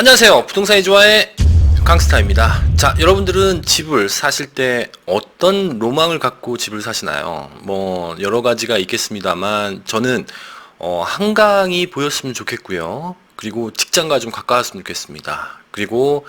안녕하세요. 부동산이 좋아해 강스타입니다. 자, 여러분들은 집을 사실 때 어떤 로망을 갖고 집을 사시나요? 뭐 여러 가지가 있겠습니다만 저는 어, 한강이 보였으면 좋겠고요. 그리고 직장과 좀 가까웠으면 좋겠습니다. 그리고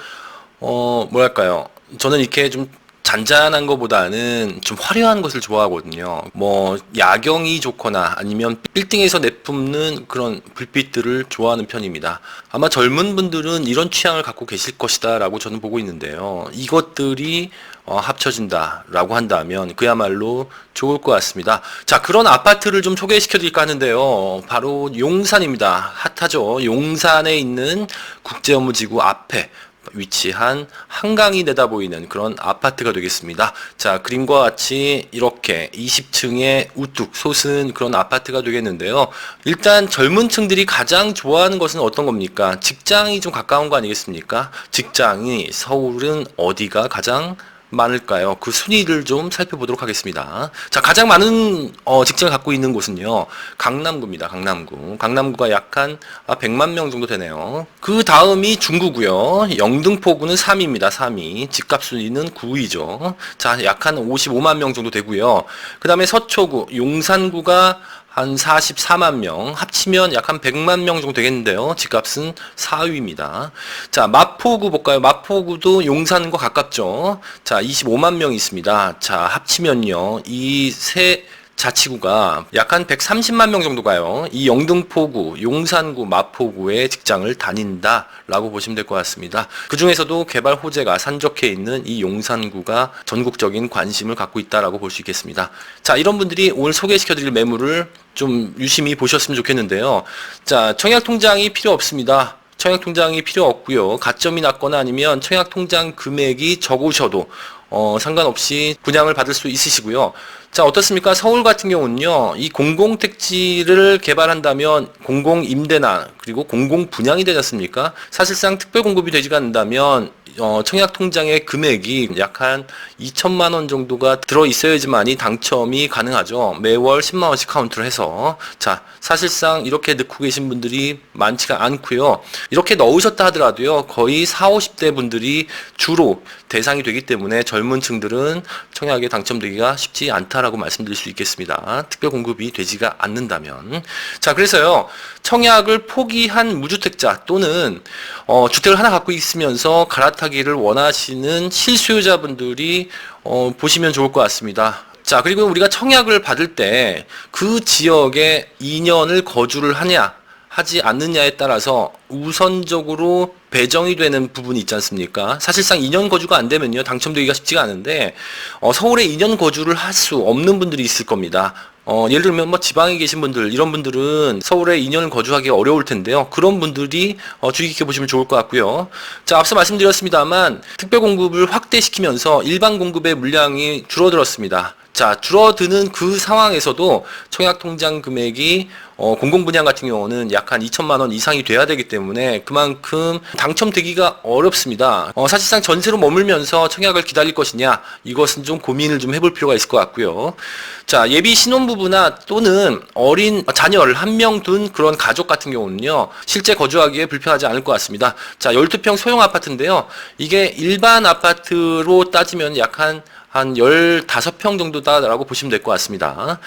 어, 뭐랄까요? 저는 이렇게 좀 잔잔한 것보다는 좀 화려한 것을 좋아하거든요. 뭐 야경이 좋거나 아니면 빌딩에서 내뿜는 그런 불빛들을 좋아하는 편입니다. 아마 젊은 분들은 이런 취향을 갖고 계실 것이다라고 저는 보고 있는데요. 이것들이 어, 합쳐진다라고 한다면 그야말로 좋을 것 같습니다. 자, 그런 아파트를 좀 소개시켜 드릴까 하는데요. 바로 용산입니다. 핫하죠. 용산에 있는 국제업무지구 앞에 위치한 한강이 내다보이는 그런 아파트가 되겠습니다. 자, 그림과 같이 이렇게 20층에 우뚝 솟은 그런 아파트가 되겠는데요. 일단 젊은 층들이 가장 좋아하는 것은 어떤 겁니까? 직장이 좀 가까운 거 아니겠습니까? 직장이 서울은 어디가 가장 많을까요? 그 순위를 좀 살펴보도록 하겠습니다. 자, 가장 많은 어, 직장을 갖고 있는 곳은요, 강남구입니다. 강남구. 강남구가 약한 100만 명 정도 되네요. 그 다음이 중구고요. 영등포구는 3위입니다. 3위. 집값 순위는 9위죠. 자, 약한 55만 명 정도 되고요. 그 다음에 서초구, 용산구가 한 44만 명, 합치면 약 한 100만 명 정도 되겠는데요. 집값은 4위입니다. 자, 마포구 볼까요? 마포구도 용산과 가깝죠. 자, 25만 명이 있습니다. 자, 합치면요. 이 세 자치구가 약 한 130만 명 정도 가요. 이 영등포구, 용산구, 마포구에 직장을 다닌다라고 보시면 될 것 같습니다. 그 중에서도 개발 호재가 산적해 있는 이 용산구가 전국적인 관심을 갖고 있다라고 볼 수 있겠습니다. 자, 이런 분들이 오늘 소개시켜드릴 매물을 좀 유심히 보셨으면 좋겠는데요. 자, 청약 통장이 필요 없습니다. 청약 통장이 필요 없고요. 가점이 낮거나 아니면 청약 통장 금액이 적으셔도 어, 상관없이 분양을 받을 수 있으시고요. 자, 어떻습니까? 서울 같은 경우는요, 이 공공택지를 개발한다면 공공임대나 그리고 공공분양이 되지 않습니까? 사실상 특별공급이 되지가 않는다면 어, 청약 통장의 금액이 약 한 2천만 원 정도가 들어 있어야지만이 당첨이 가능하죠. 매월 10만 원씩 카운트를 해서 자 사실상 이렇게 넣고 계신 분들이 많지가 않고요. 이렇게 넣으셨다 하더라도요 거의 4, 50대 분들이 주로 대상이 되기 때문에 젊은 층들은 청약에 당첨되기가 쉽지 않다라고 말씀드릴 수 있겠습니다. 특별 공급이 되지가 않는다면 자 그래서요 청약을 포기한 무주택자 또는 어, 주택을 하나 갖고 있으면서 갈아타기 를 원하시는 실수요자분들이 어, 보시면 좋을 것 같습니다. 자, 그리고 우리가 청약을 받을 때 그 지역에 2년을 거주를 하냐, 하지 않느냐에 따라서 우선적으로 배정이 되는 부분이 있지 않습니까? 사실상 2년 거주가 안 되면요, 당첨되기가 쉽지가 않은데, 어, 서울에 2년 거주를 할 수 없는 분들이 있을 겁니다. 어, 예를 들면 뭐 지방에 계신 분들 이런 분들은 서울에 2년을 거주하기 어려울 텐데요. 그런 분들이 어, 주의 깊게 보시면 좋을 것 같고요. 자 앞서 말씀드렸습니다만 특별 공급을 확대시키면서 일반 공급의 물량이 줄어들었습니다. 자 줄어드는 그 상황에서도 청약 통장 금액이 어, 공공분양 같은 경우는 약 한 2천만 원 이상이 돼야 되기 때문에 그만큼 당첨되기가 어렵습니다. 어, 사실상 전세로 머물면서 청약을 기다릴 것이냐 이것은 좀 고민을 좀 해볼 필요가 있을 것 같고요. 자 예비 신혼부부나 또는 어린 자녀를 한 명 둔 그런 가족 같은 경우는요 실제 거주하기에 불편하지 않을 것 같습니다. 자 12평 소형 아파트인데요 이게 일반 아파트로 따지면 약한 한 15평 정도다라고 보시면 될 것 같습니다.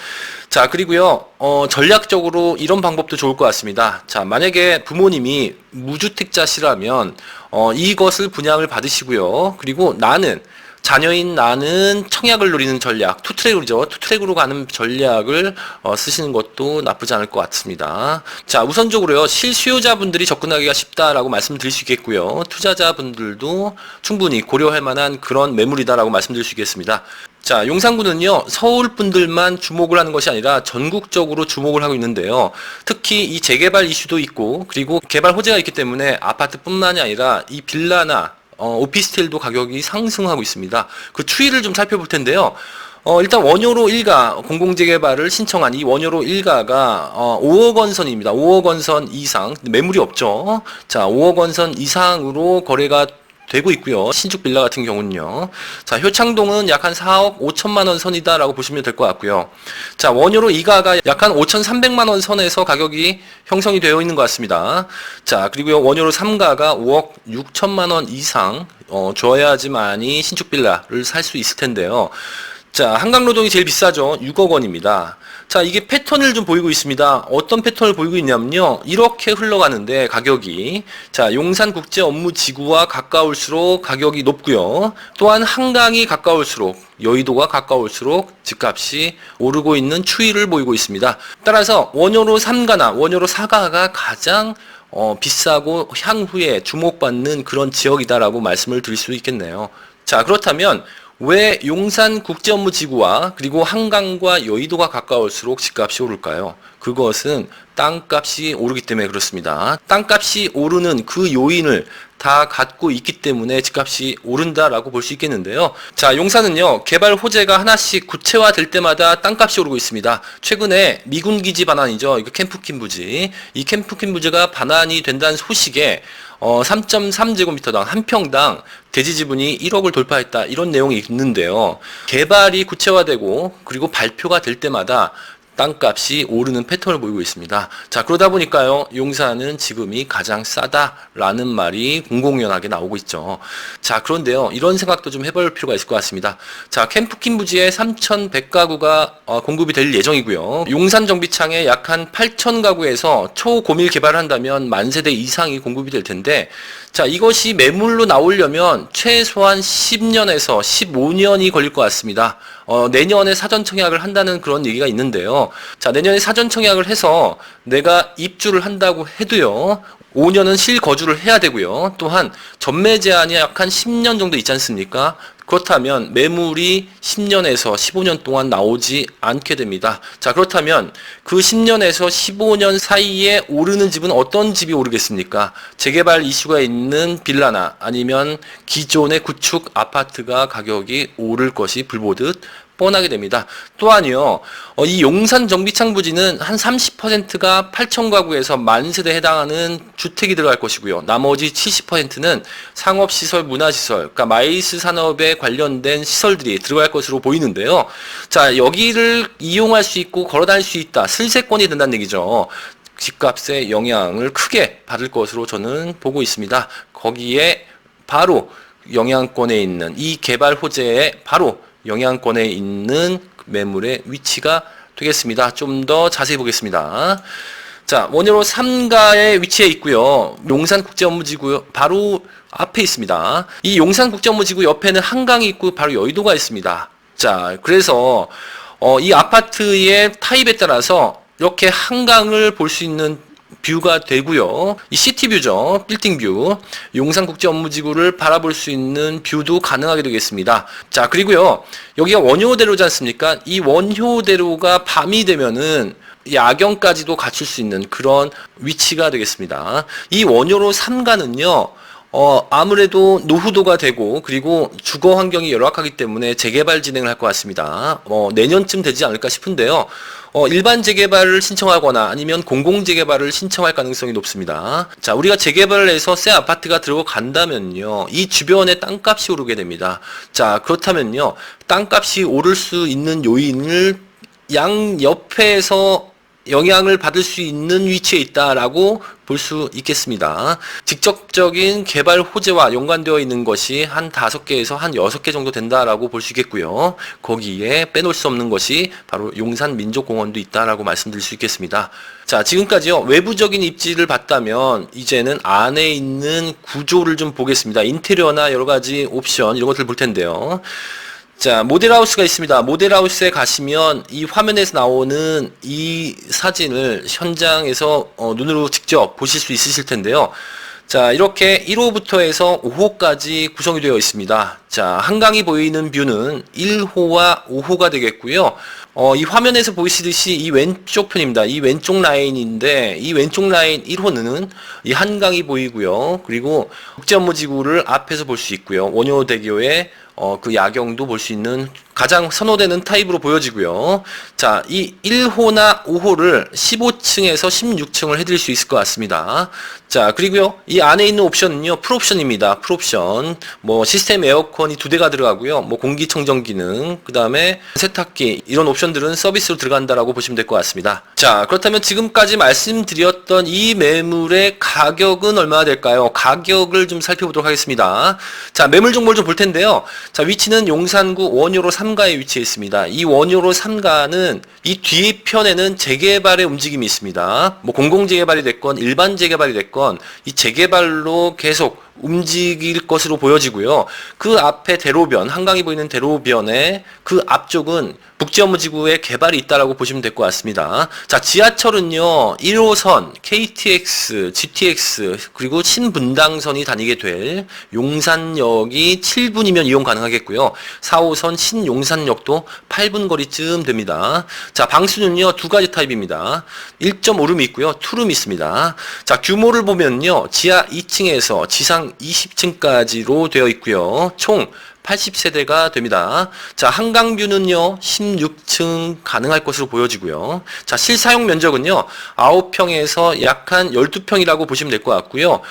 자, 그리고요, 어, 전략적으로 이런 방법도 좋을 것 같습니다. 자, 만약에 부모님이 무주택자시라면, 어, 이것을 분양을 받으시고요. 그리고 나는, 자녀인 나는 청약을 노리는 전략, 투트랙이죠. 투트랙으로 가는 전략을 어, 쓰시는 것도 나쁘지 않을 것 같습니다. 자, 우선적으로요, 실수요자분들이 접근하기가 쉽다라고 말씀드릴 수 있겠고요. 투자자분들도 충분히 고려할 만한 그런 매물이다라고 말씀드릴 수 있겠습니다. 자, 용산구는요, 서울 분들만 주목을 하는 것이 아니라 전국적으로 주목을 하고 있는데요. 특히 이 재개발 이슈도 있고, 그리고 개발 호재가 있기 때문에 아파트뿐만이 아니라 이 빌라나 어, 오피스텔도 가격이 상승하고 있습니다. 그 추이를 좀 살펴볼 텐데요. 어, 일단 원효로 1가 공공재개발을 신청한 이 원효로 1가가 어, 5억 원 선입니다. 5억 원 선 이상 매물이 없죠. 자, 5억 원 선 이상으로 거래가 되고 있고요. 신축 빌라 같은 경우는요. 자, 효창동은 약 한 4억 5천만 원 선이다라고 보시면 될 것 같고요. 자, 원효로 이가가 약 한 5,300만 원 선에서 가격이 형성이 되어 있는 것 같습니다. 자, 그리고요. 원효로 3가가 5억 6천만 원 이상 어, 줘야지만이 신축 빌라를 살 수 있을 텐데요. 자, 한강노동이 제일 비싸죠. 6억 원입니다. 자, 이게 패턴을 좀 보이고 있습니다. 어떤 패턴을 보이고 있냐면요. 이렇게 흘러가는데 가격이 자, 용산 국제 업무 지구와 가까울수록 가격이 높고요. 또한 한강이 가까울수록 여의도가 가까울수록 집값이 오르고 있는 추이를 보이고 있습니다. 따라서 원효로 3가나 원효로 4가가 가장 어, 비싸고 향후에 주목받는 그런 지역이다라고 말씀을 드릴 수 있겠네요. 자, 그렇다면 왜 용산 국제업무지구와 그리고 한강과 여의도가 가까울수록 집값이 오를까요? 그것은 땅값이 오르기 때문에 그렇습니다. 땅값이 오르는 그 요인을 다 갖고 있기 때문에 집값이 오른다라고 볼 수 있겠는데요. 자, 용산은요, 개발 호재가 하나씩 구체화될 때마다 땅값이 오르고 있습니다. 최근에 미군 기지 반환이죠. 이거 캠프킨 부지. 이 캠프킨 부지가 반환이 된다는 소식에 어, 3.3제곱미터당 한 평당 대지 지분이 1억을 돌파했다 이런 내용이 있는데요. 개발이 구체화되고 그리고 발표가 될 때마다 땅값이 오르는 패턴을 보이고 있습니다. 자, 그러다 보니까요, 용산은 지금이 가장 싸다라는 말이 공공연하게 나오고 있죠. 자, 그런데요, 이런 생각도 좀 해볼 필요가 있을 것 같습니다. 자, 캠프킨 부지에 3,100가구가 어, 공급이 될 예정이고요. 용산 정비창에 약 한 8,000가구에서 초고밀 개발을 한다면 만 세대 이상이 공급이 될 텐데, 자, 이것이 매물로 나오려면 최소한 10년에서 15년이 걸릴 것 같습니다. 어, 내년에 사전 청약을 한다는 그런 얘기가 있는데요. 자, 내년에 사전 청약을 해서 내가 입주를 한다고 해도요. 5년은 실거주를 해야 되고요. 또한 전매 제한이 약 한 10년 정도 있지 않습니까? 그렇다면 매물이 10년에서 15년 동안 나오지 않게 됩니다. 자, 그렇다면 그 10년에서 15년 사이에 오르는 집은 어떤 집이 오르겠습니까? 재개발 이슈가 있는 빌라나 아니면 기존의 구축 아파트가 가격이 오를 것이 불보듯 뻔하게 됩니다. 또한요, 어, 이 용산 정비창 부지는 한 30%가 8천 가구에서 만 세대에 해당하는 주택이 들어갈 것이고요. 나머지 70%는 상업시설, 문화시설, 그러니까 마이스 산업에 관련된 시설들이 들어갈 것으로 보이는데요. 자, 여기를 이용할 수 있고 걸어 다닐 수 있다. 슬세권이 된다는 얘기죠. 집값에 영향을 크게 받을 것으로 저는 보고 있습니다. 거기에 바로 영향권에 있는 이 개발 호재에 바로 영향권에 있는 매물의 위치가 되겠습니다. 좀 더 자세히 보겠습니다. 자, 원효로 3가에 위치해 있고요. 용산국제업무지구 바로 앞에 있습니다. 이 용산국제업무지구 옆에는 한강이 있고 바로 여의도가 있습니다. 자, 그래서 어, 이 아파트의 타입에 따라서 이렇게 한강을 볼 수 있는 뷰가 되고요. 이 시티 뷰죠. 빌딩 뷰. 용산국제업무지구를 바라볼 수 있는 뷰도 가능하게 되겠습니다. 자, 그리고요. 여기가 원효대로지 않습니까? 이 원효대로가 밤이 되면은 야경까지도 갖출 수 있는 그런 위치가 되겠습니다. 이 원효로 3가는요. 어, 아무래도 노후도가 되고, 그리고 주거 환경이 열악하기 때문에 재개발 진행을 할 것 같습니다. 어, 내년쯤 되지 않을까 싶은데요. 어, 일반 재개발을 신청하거나 아니면 공공 재개발을 신청할 가능성이 높습니다. 자, 우리가 재개발을 해서 새 아파트가 들어간다면요. 이 주변에 땅값이 오르게 됩니다. 자, 그렇다면요. 땅값이 오를 수 있는 요인을 양 옆에서 영향을 받을 수 있는 위치에 있다라고 볼 수 있겠습니다. 직접적인 개발 호재와 연관되어 있는 것이 한 다섯 개에서 한 여섯 개 정도 된다라고 볼 수 있겠고요. 거기에 빼놓을 수 없는 것이 바로 용산 민족공원도 있다라고 말씀드릴 수 있겠습니다. 자, 지금까지요. 외부적인 입지를 봤다면 이제는 안에 있는 구조를 좀 보겠습니다. 인테리어나 여러 가지 옵션 이런 것들 볼 텐데요. 자, 모델하우스가 있습니다. 모델하우스에 가시면 이 화면에서 나오는 이 사진을 현장에서 어, 눈으로 직접 보실 수 있으실 텐데요. 자, 이렇게 1호부터 해서 5호까지 구성이 되어 있습니다. 자, 한강이 보이는 뷰는 1호와 5호가 되겠고요. 어, 이 화면에서 보이시듯이 이 왼쪽 편입니다. 이 왼쪽 라인인데, 이 왼쪽 라인 1호는 이 한강이 보이고요. 그리고 국제업무지구를 앞에서 볼 수 있고요. 원효대교의 어, 그 야경도 볼 수 있는 가장 선호되는 타입으로 보여지고요. 자, 이 1호나 5호를 15층에서 16층을 해드릴 수 있을 것 같습니다. 자, 그리고요. 이 안에 있는 옵션은요. 풀옵션입니다. 풀옵션. 뭐 시스템 에어컨이 두 대가 들어가고요. 뭐 공기청정 기능, 그 다음에 세탁기 이런 옵션들은 서비스로 들어간다라고 보시면 될 것 같습니다. 자, 그렇다면 지금까지 말씀드렸던 이 매물의 가격은 얼마나 될까요? 가격을 좀 살펴보도록 하겠습니다. 자, 매물 정보를 좀 볼 텐데요. 자, 위치는 용산구 원효로 3 가에 위치해 있습니다. 이 원효로 3가는 이 뒤에 편에는 재개발의 움직임이 있습니다. 뭐 공공 재개발이 됐건 일반 재개발이 됐건 이 재개발로 계속 움직일 것으로 보여지고요. 그 앞에 대로변, 한강이 보이는 대로변에 그 앞쪽은 북지업무지구의 개발이 있다라고 보시면 될 것 같습니다. 자, 지하철은요, 1호선, KTX, GTX, 그리고 신분당선이 다니게 될 용산역이 7분이면 이용 가능하겠고요. 4호선 신용산역도 8분 거리쯤 됩니다. 자, 방수는요, 두 가지 타입입니다. 1.5룸이 있고요, 투룸이 있습니다. 자, 규모를 보면요, 지하 2층에서 지상 20층까지로 되어 있고요. 총 80세대가 됩니다. 자, 한강뷰는요, 16층 가능할 것으로 보여지고요. 자, 실사용 면적은요, 9평에서 약 한 12평이라고 보시면 될 것 같고요.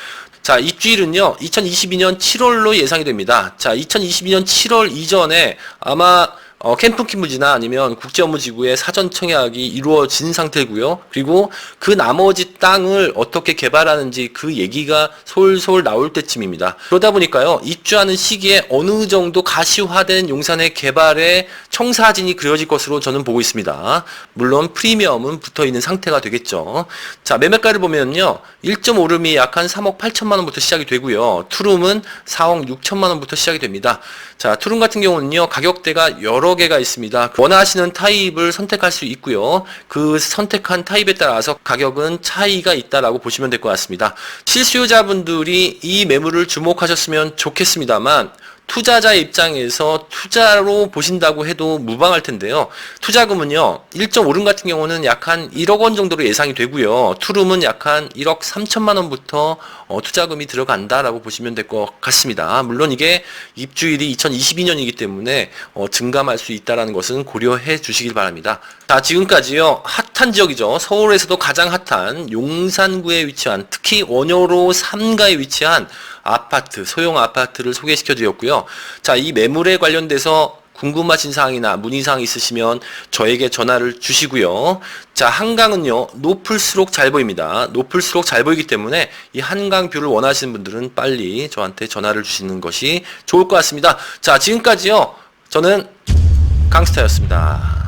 자, 입주일은요, 2022년 7월로 예상이 됩니다. 자, 2022년 7월 이전에 아마 어, 캠프 키무지나 아니면 국제 업무 지구의 사전 청약이 이루어진 상태고요. 그리고 그 나머지 땅을 어떻게 개발하는지 그 얘기가 솔솔 나올 때쯤입니다. 그러다 보니까요, 입주하는 시기에 어느 정도 가시화된 용산의 개발의 청사진이 그려질 것으로 저는 보고 있습니다. 물론 프리미엄은 붙어 있는 상태가 되겠죠. 자, 매매가를 보면요, 1.5룸이 약 한 3억 8천만 원부터 시작이 되고요. 투룸은 4억 6천만 원부터 시작이 됩니다. 자, 투룸 같은 경우는요, 가격대가 여러 개가 있습니다. 원하시는 타입을 선택할 수 있고요. 그 선택한 타입에 따라서 가격은 차이가 있다라고 보시면 될 것 같습니다. 실수요자분들이 이 매물을 주목하셨으면 좋겠습니다만 투자자 입장에서 투자로 보신다고 해도 무방할 텐데요. 투자금은요, 1.5룸 같은 경우는 약 한 1억 원 정도로 예상이 되고요. 투룸은 약 한 1억 3천만 원부터 어, 투자금이 들어간다라고 보시면 될 것 같습니다. 물론 이게 입주일이 2022년이기 때문에 어, 증감할 수 있다라는 것은 고려해 주시길 바랍니다. 자, 지금까지요, 핫한 지역이죠. 서울에서도 가장 핫한 용산구에 위치한, 특히 원효로 3가에 위치한 아파트, 소형 아파트를 소개시켜 드렸고요. 자, 이 매물에 관련돼서 궁금하신 사항이나 문의사항 있으시면 저에게 전화를 주시고요. 자, 한강은요, 높을수록 잘 보입니다. 높을수록 잘 보이기 때문에 이 한강 뷰를 원하시는 분들은 빨리 저한테 전화를 주시는 것이 좋을 것 같습니다. 자, 지금까지요, 저는 강스타였습니다.